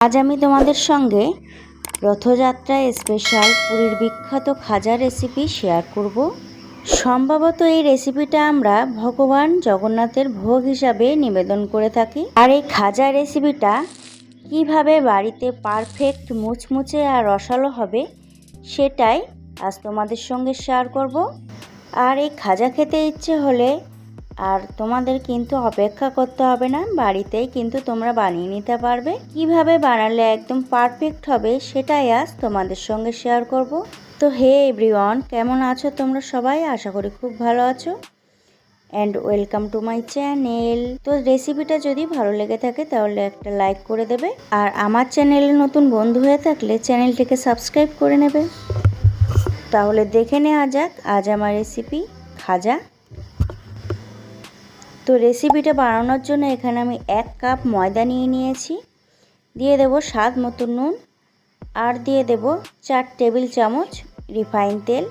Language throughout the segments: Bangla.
আজ আমি তোমাদের সঙ্গে রথযাত্রায় স্পেশাল পুরীর বিখ্যাত খাজা রেসিপি শেয়ার করব। সম্ভবত এই রেসিপিটা আমরা ভগবান জগন্নাথের ভোগ হিসাবে নিবেদন করে থাকি। আর এই খাজা রেসিপিটা কীভাবে বাড়িতে পারফেক্ট মুচমুচে আর রসালো হবে সেটাই আজ তোমাদের সঙ্গে শেয়ার করব। আর এই খাজা খেতে ইচ্ছে হলে আর তোমাদের কিন্তু অপেক্ষা করতে হবে না, বাড়িতেই কিন্তু তোমরা বানিয়ে নিতে পারবে। কীভাবে বানালে একদম পারফেক্ট হবে সেটাই আজ তোমাদের সঙ্গে শেয়ার করব। তো হে এভরিওয়ান কেমন আছো তোমরা সবাই? আশা করি খুব ভালো আছো। And welcome to my channel তো রেসিপিটা যদি ভালো লেগে থাকে তাহলে একটা লাইক করে দেবে। আর আমার চ্যানেলে নতুন বন্ধু হয়ে থাকলে চ্যানেলটিকে সাবস্ক্রাইব করে নেবে। তাহলে দেখে নেওয়া যাক আজ আমার রেসিপি খাজা। তো রেসিপিটা বানানোর জন্য এখানে আমি এক কাপ ময়দা নিয়ে নিয়েছি। দিয়ে দেব স্বাদ মতো নুন আর দিয়ে দেব চার টেবিল চামচ রিফাইন তেল।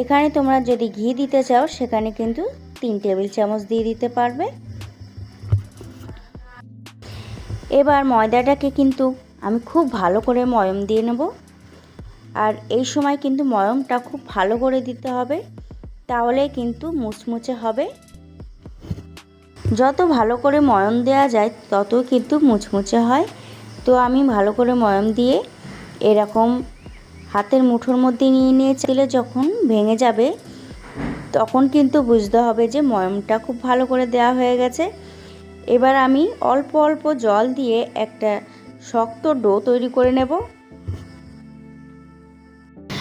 এখানে তোমরা যদি ঘি দিতে চাও, সেখানে কিন্তু তিন টেবিল চামচ দিয়ে দিতে পারবে। এবার ময়দাটাকে কিন্তু আমি খুব ভালো করে ময়ম দিয়ে নেব। আর এই সময় কিন্তু ময়মটা খুব ভালো করে দিতে হবে তাহলে কিন্তু মুচমুচে হবে। যত ভালো করে ময়ম দেওয়া যায়, তত কিন্তু মুচমুচে হয়। তো আমি ভালো করে ময়ম দিয়ে এরকম হাতের মুঠোর মধ্যে নিয়ে নিয়ে নিয়েছিলে যখন ভেঙে যাবে, তখন কিন্তু বুঝতে হবে যে ময়মটা খুব ভালো করে দেওয়া হয়ে গেছে। এবার আমি অল্প অল্প জল দিয়ে একটা শক্ত ডো তৈরি করে নেব।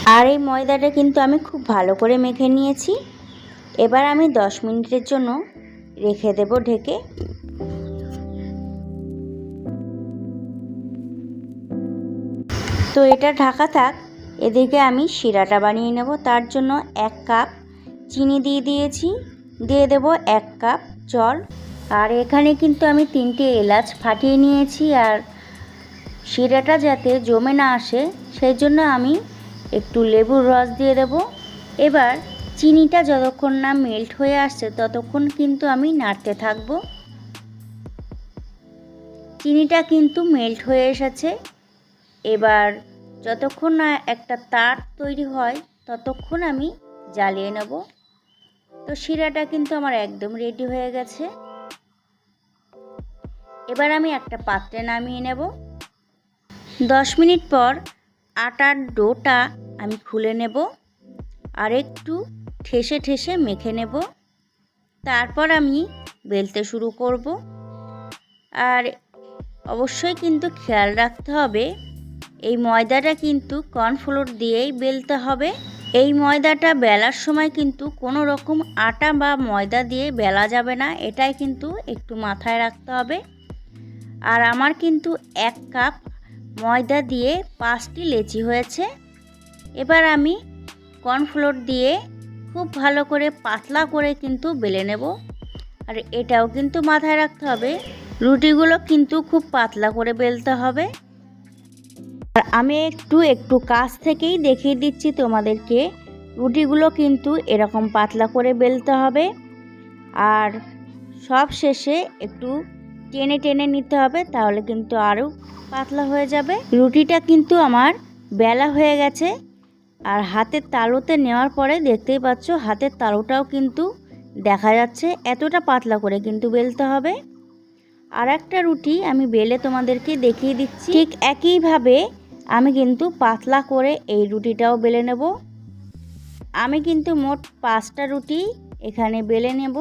আর এই ময়দাটা কিন্তু আমি খুব ভালো করে মেখে নিয়েছি। এবার আমি দশ মিনিটের জন্য রেখে দেব ঢেকে। তো এটা ঢাকা থাক, এদিকে আমি শিরাটা বানিয়ে নেব। তার জন্য এক কাপ চিনি দিয়ে দিয়েছি। দিয়ে দেব এক কাপ জল। আর এখানে কিন্তু আমি তিনটে এলাচ ফাটিয়ে নিয়েছি। আর শিরাটা যাতে জমে না আসে, সেই জন্য আমি একটু লেবুর রস দিয়ে দেব। এবার চিনিটা যতক্ষণ না মেল্ট হয়ে আসছে, ততক্ষণ কিন্তু আমি নাড়তে থাকব। চিনিটা কিন্তু মেল্ট হয়ে এসেছে। এবার যতক্ষণ না একটা তার তৈরি হয়, ততক্ষণ আমি জ্বালিয়ে নেব। তো শিরাটা কিন্তু আমার একদম রেডি হয়ে গেছে। এবার আমি একটা পাত্রে নামিয়ে নেব। দশ মিনিট পর আটার ডোটা আমি খুলে নেব। আর একটু ঠেসে ঠেসে মেখে নেব। তারপর আমি বেলতে শুরু করব। আর অবশ্যই কিন্তু খেয়াল রাখতে হবে, এই ময়দাটা কিন্তু কর্নফ্লোর দিয়েই বেলতে হবে। এই ময়দাটা বেলার সময় কিন্তু কোনো রকম আটা বা ময়দা দিয়ে বেলা যাবে না, এটাই কিন্তু একটু মাথায় রাখতে হবে। আর আমার কিন্তু এক কাপ ময়দা দিয়ে পাঁচটি লেচি হয়েছে। এবার আমি কর্নফ্লোর দিয়ে খুব ভালো করে পাতলা করে কিন্তু বেলে নেব। আর এটাও কিন্তু মাথায় রাখতে হবে, রুটিগুলো কিন্তু খুব পাতলা করে বেলতে হবে। আর আমি একটু একটু কাছ থেকেই দেখিয়ে দিচ্ছি তোমাদেরকে, রুটিগুলো কিন্তু এরকম পাতলা করে বেলতে হবে। আর সব শেষে একটু টেনে টেনে নিতে হবে, তাহলে কিন্তু আরও পাতলা হয়ে যাবে। রুটিটা কিন্তু আমার বেলা হয়ে গেছে। আর হাতের তালুতে নেওয়ার পরে দেখতেই পাচ্ছ, হাতের তালুটাও কিন্তু দেখা যাচ্ছে এতটা পাতলা করে কিন্তু বেলতে হবে। আর একটা রুটি আমি বেলে তোমাদেরকে দেখিয়ে দিচ্ছি। ঠিক একইভাবে আমি কিন্তু পাতলা করে এই রুটিটাও বেলে নেব। আমি কিন্তু মোট পাঁচটা রুটি এখানে বেলে নেব।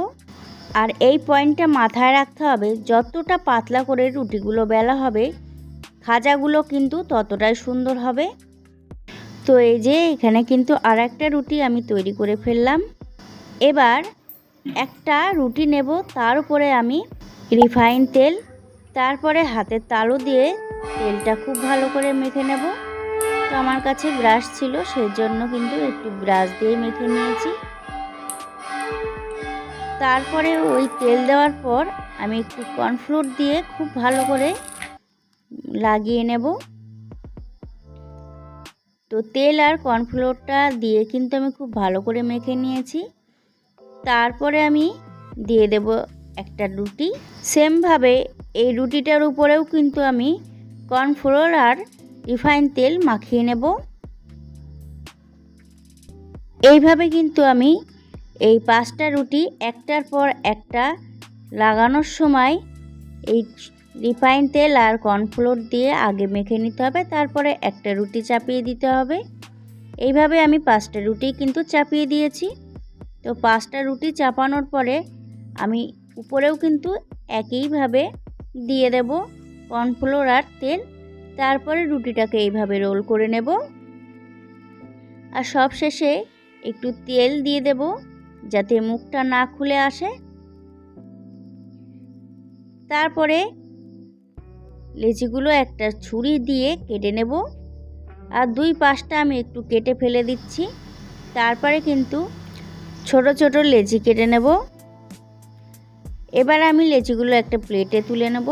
আর এই পয়েন্টটা মাথায় রাখতে হবে, যতটা পাতলা করে রুটিগুলো বেলা হবে, খাজাগুলো কিন্তু ততটাই সুন্দর হবে। তো এই যে এখানে কিন্তু আর একটা রুটি আমি তৈরি করে ফেললাম। এবার একটা রুটি নেব, তার উপরে আমি রিফাইন তেল, তারপরে হাতের তালু দিয়ে তেলটা খুব ভালো করে মেখে নেব। তো আমার কাছে ব্রাশ ছিল সেই জন্য কিন্তু একটু ব্রাশ দিয়ে মেখে নিয়েছি। তারপরে ওই তেল দেওয়ার পর আমি একটু কর্নফ্লোর দিয়ে খুব ভালো করে লাগিয়ে নেব। তো তেল আর কর্নফ্লোরটা দিয়ে কিন্তু আমি খুব ভালো করে মেখে নিয়েছি। তারপরে আমি দিয়ে দেব একটা রুটি। সেমভাবে এই রুটিটার উপরেও কিন্তু আমি কর্নফ্লোর আর রিফাইন তেল মাখিয়ে নেব। এইভাবে কিন্তু আমি এই পাঁচটা রুটি একটার পর একটা লাগানোর সময় এই রিফাইন তেল আর কর্নফ্লোর দিয়ে আগে মেখে নিতে হবে, তারপরে একটা রুটি চাপিয়ে দিতে হবে। এইভাবে আমি পাঁচটা রুটি কিন্তু চাপিয়ে দিয়েছি। তো পাঁচটা রুটি চাপানোর পরে আমি উপরেও কিন্তু একইভাবে দিয়ে দেব কর্নফ্লোর আর তেল, তারপরে রুটিটাকে এইভাবে রোল করে নেব। আর সব শেষে একটু তেল দিয়ে দেব যাতে মুখটা না খুলে আসে। তারপরে লেচিগুলো একটা ছুরি দিয়ে কেটে নেব। আর দুই পাশটা আমি একটু কেটে ফেলে দিচ্ছি। তারপরে কিন্তু ছোট ছোট লেচি কেটে নেব। এবার আমি লেচিগুলো একটা প্লেটে তুলে নেব।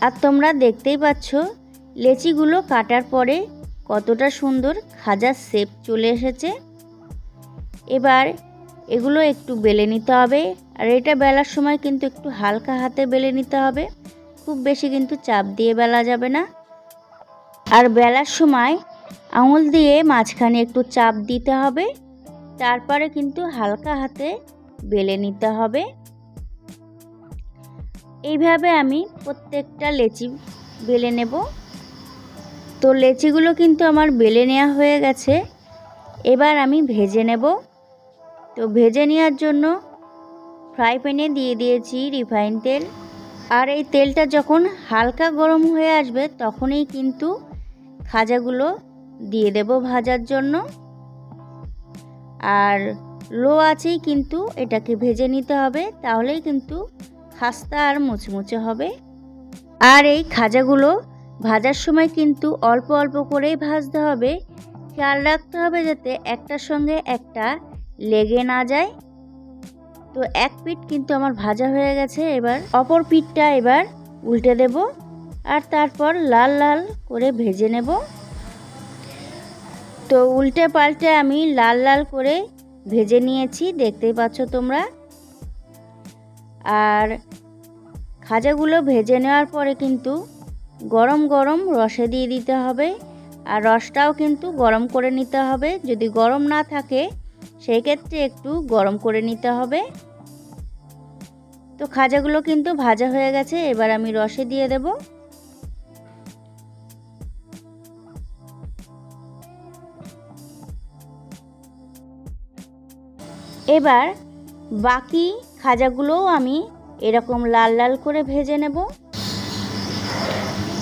আর তোমরা দেখতেই পাচ্ছ, লেচিগুলো কাটার পরে কতটা সুন্দর খাজার শেপ চলে এসেছে। এবার এগুলো একটু বেলে নিতে হবে। আর এটা বেলার সময় কিন্তু একটু হালকা হাতে বেলে নিতে হবে। খুব বেশি কিন্তু চাপ দিয়ে বেলা যাবে না। আর বেলার সময় আঙুল দিয়ে মাঝখানে একটু চাপ দিতে হবে, তারপরে কিন্তু হালকা হাতে বেলে নিতে হবে। এইভাবে আমি প্রত্যেকটা লেচি বেলে নেব। তো লেচিগুলো কিন্তু আমার বেলে নেওয়া হয়ে গেছে, এবার আমি ভেজে নেব। তো ভেজে নেওয়ার জন্য ফ্রাই প্যানে দিয়ে দিয়েছি রিফাইন তেল। আর এই তেলটা যখন হালকা গরম হয়ে আসবে, তখনই কিন্তু খাজাগুলো দিয়ে দেব ভাজার জন্য। আর লো আছেই কিন্তু এটাকে ভেজে নিতে হবে, তাহলেই কিন্তু খাস্তা আর মুচমুচে হবে। আর এই খাজাগুলো ভাজার সময় কিন্তু অল্প অল্প করেই ভাজতে হবে। খেয়াল রাখতে হবে যাতে একটার সঙ্গে একটা লেগে না যায়। তো এক পিঠ কিন্তু আমার ভাজা হয়ে গেছে, এবার অপর পিঠটা এবার উল্টে দেব আর তারপর লাল লাল করে ভেজে নেব। তো উল্টে পাল্টে আমি লাল লাল করে ভেজে নিয়েছি, দেখতেই পাচ্ছ তোমরা। আর খাজাগুলো ভেজে নেওয়ার পরে কিন্তু গরম গরম রসে দিয়ে দিতে হবে, আর রসটাও কিন্তু গরম করে নিতে হবে। যদি গরম না থাকে সেই ক্ষেত্রে একটু গরম করে নিতে হবে। তো খাজাগুলো কিন্তু ভাজা হয়ে গেছে, এবার আমি রসে দিয়ে দেব। এবার বাকি খাজাগুলোও আমি এরকম লাল লাল করে ভেজে নেব।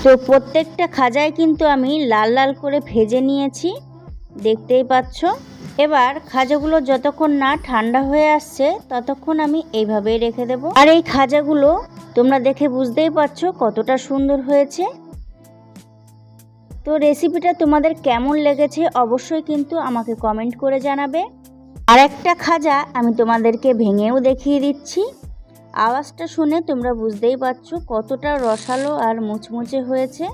তো প্রত্যেকটা খাজায় কিন্তু আমি লাল লাল করে ভেজে নিয়েছি, দেখতেই পাচ্ছ। এবার খাজাগুলো যতক্ষণ না ঠান্ডা হয়ে আসছে, ততক্ষণ আমি এইভাবেই রেখে দেব। আর এই খাজাগুলো তোমরা দেখে বুঝতেই পারছ কতটা সুন্দর হয়েছে। তো রেসিপিটা তোমাদের কেমন লেগেছে অবশ্যই কিন্তু আমাকে কমেন্ট করে জানাবে। আর একটা খাজা আমি তোমাদেরকে ভেঙেও দেখিয়ে দিচ্ছি। আওয়াজটা শুনে তোমরা বুঝতেই পারছ কতটা রসালো আর মুচমুচে হয়েছে।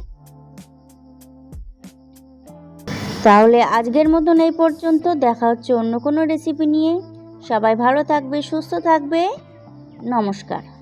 তাহলে আজকের মতন এই পর্যন্ত। দেখা হচ্ছে অন্য কোনো রেসিপি নিয়ে। সবাই ভালো থাকবে, সুস্থ থাকবে। নমস্কার।